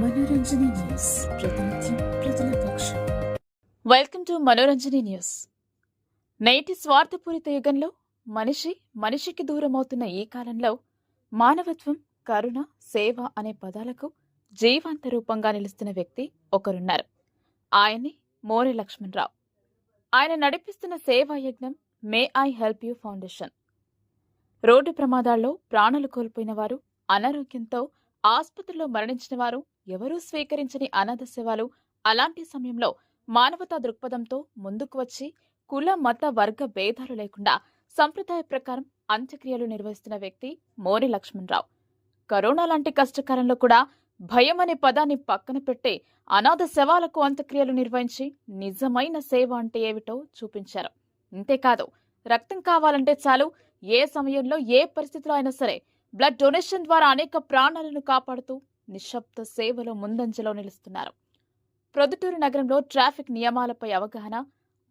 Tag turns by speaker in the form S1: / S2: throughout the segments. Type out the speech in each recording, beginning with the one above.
S1: News. ప్రతినిత్యం ప్రజల పక్షం
S2: వెల్కమ్ టు మనోరంజని న్యూస్. నేటి స్వార్థపూరిత యుగంలో మనిషి మనిషికి దూరమవుతున్న ఈ కాలంలో మానవత్వం కరుణ సేవ అనే పదాలకు జీవాంత రూపంగా నిలుస్తున్న వ్యక్తి ఒకరున్నారు. ఆయనే మోరే లక్ష్మణరావు. ఆయన నడిపిస్తున్న సేవా యజ్ఞం may I help you foundation. Road ప్రమాదాల్లో ప్రాణాలు కోల్పోయిన వారు అనారోగ్యంతో ఆసుపత్రిలో మరణించిన వారు ఎవరూ స్వీకరించని అనాథ శవాలు అలాంటి సమయంలో మానవతా దృక్పథంతో ముందుకు వచ్చి కుల మత వర్గ భేదాలు లేకుండా సంప్రదాయ ప్రకారం అంత్యక్రియలు నిర్వహిస్తున్న వ్యక్తి మోరి లక్ష్మణరావు. కరోనా లాంటి కష్టకాలంలో కూడా భయం అనే పదాన్ని పక్కన పెట్టి అనాథ శవాలకు అంత్యక్రియలు నిర్వహించి నిజమైన సేవ అంటే ఏమిటో చూపించారు. అంతేకాదు రక్తం కావాలంటే చాలు ఏ సమయంలో ఏ పరిస్థితిలో అయినా సరే బ్లడ్ డొనేషన్ ద్వారా అనేక ప్రాణాలను కాపాడుతూ నిశ్శబ్ద సేవలో ముందంజలో నిలుస్తున్నారు. ప్రొద్దుటూరు నగరంలో ట్రాఫిక్ నియమాలపై అవగాహన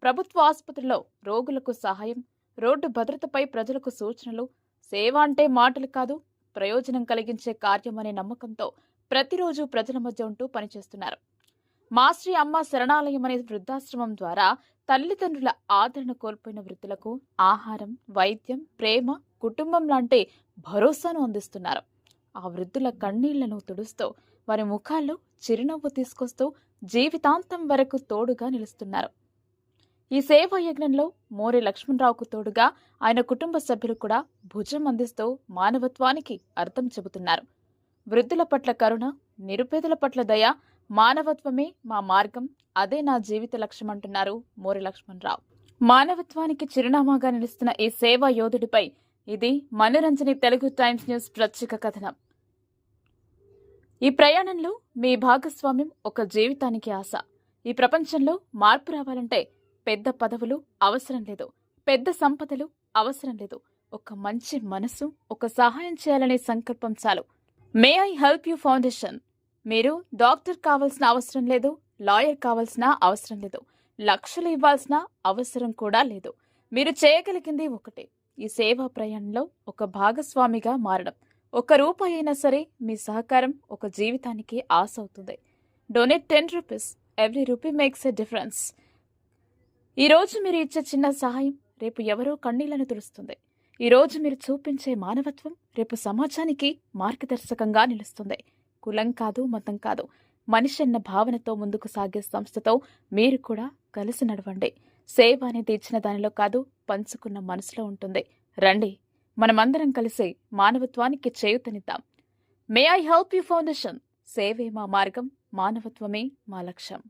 S2: ప్రభుత్వ ఆసుపత్రిలో రోగులకు సహాయం రోడ్డు భద్రతపై ప్రజలకు సూచనలు సేవ అంటే మాటలు కాదు ప్రయోజనం కలిగించే కార్యం అనే నమ్మకంతో ప్రతిరోజు ప్రజల మధ్య ఉంటూ పనిచేస్తున్నారు. మాశ్రీ అమ్మ శరణాలయం అనే వృద్ధాశ్రమం ద్వారా తల్లిదండ్రుల ఆదరణ కోల్పోయిన వృద్ధులకు ఆహారం వైద్యం ప్రేమ కుటుంబం లాంటి భరోసాను అందిస్తున్నారు. ఆ వృద్ధుల కన్నీళ్ళను తుడుస్తూ వారి ముఖాల్లో చిరునవ్వు తీసుకొస్తూ జీవితాంతం వరకు తోడుగా నిలుస్తున్నారు. ఈ సేవా యజ్ఞంలో మోరి లక్ష్మణరావుకు తోడుగా ఆయన కుటుంబ సభ్యులు కూడా భుజం అందిస్తూ మానవత్వానికి అర్థం చెబుతున్నారు. వృద్ధుల పట్ల కరుణ నిరుపేదల పట్ల దయ మానవత్వమే మా మార్గం అదే నా జీవిత లక్ష్యం అంటున్నారు మోరి లక్ష్మణరావు. మానవత్వానికి చిరునామాగా నిలుస్తున్న ఈ సేవా యోధుడిపై ఇది మనోరంజని తెలుగు టైమ్స్ న్యూస్ ప్రత్యేక కథనం. ఈ ప్రయాణంలో మీ భాగస్వామ్యం ఒక జీవితానికి ఆశ. ఈ ప్రపంచంలో మార్పు రావాలంటే పెద్ద పదవులు అవసరం లేదు. పెద్ద సంపదలు అవసరం లేదు. ఒక మంచి మనసు ఒక సహాయం చేయాలనే సంకల్పం చాలు. May I help you foundation. మీరు డాక్టర్ కావాల్సిన అవసరం లేదు లాయర్ కావాల్సిన అవసరం లేదు. లక్షలు ఇవ్వాల్సిన అవసరం కూడా లేదు. మీరు చేయగలిగింది ఒకటే. ఈ సేవా ప్రయాణంలో ఒక భాగస్వామిగా మారడం. ఒక రూపాయి అయినా సరే మీ సహకారం ఒక జీవితానికి ఆశ అవుతుంది. Donate ten rupees every rupee makes a difference. ఈరోజు మీరు ఇచ్చే చిన్న సహాయం రేపు ఎవరో కన్నీళ్ళను తులుస్తుంది ఈరోజు మీరు చూపించే మానవత్వం రేపు సమాజానికి మార్గదర్శకంగా నిలుస్తుంది. కులం కాదు మతం కాదు. మనిషి అన్న భావనతో ముందుకు సాగే సంస్థతో మీరు కూడా కలిసి నడవండి. సేవ అనేది ఇచ్చిన దానిలో కాదు పంచుకున్న మనసులో ఉంటుంది. రండి మనమందరం కలిసి మానవత్వానికి చేయుతనిద్దాం. May I help you foundation సేవే మా మార్గం మానవత్వమే మా లక్ష్యం.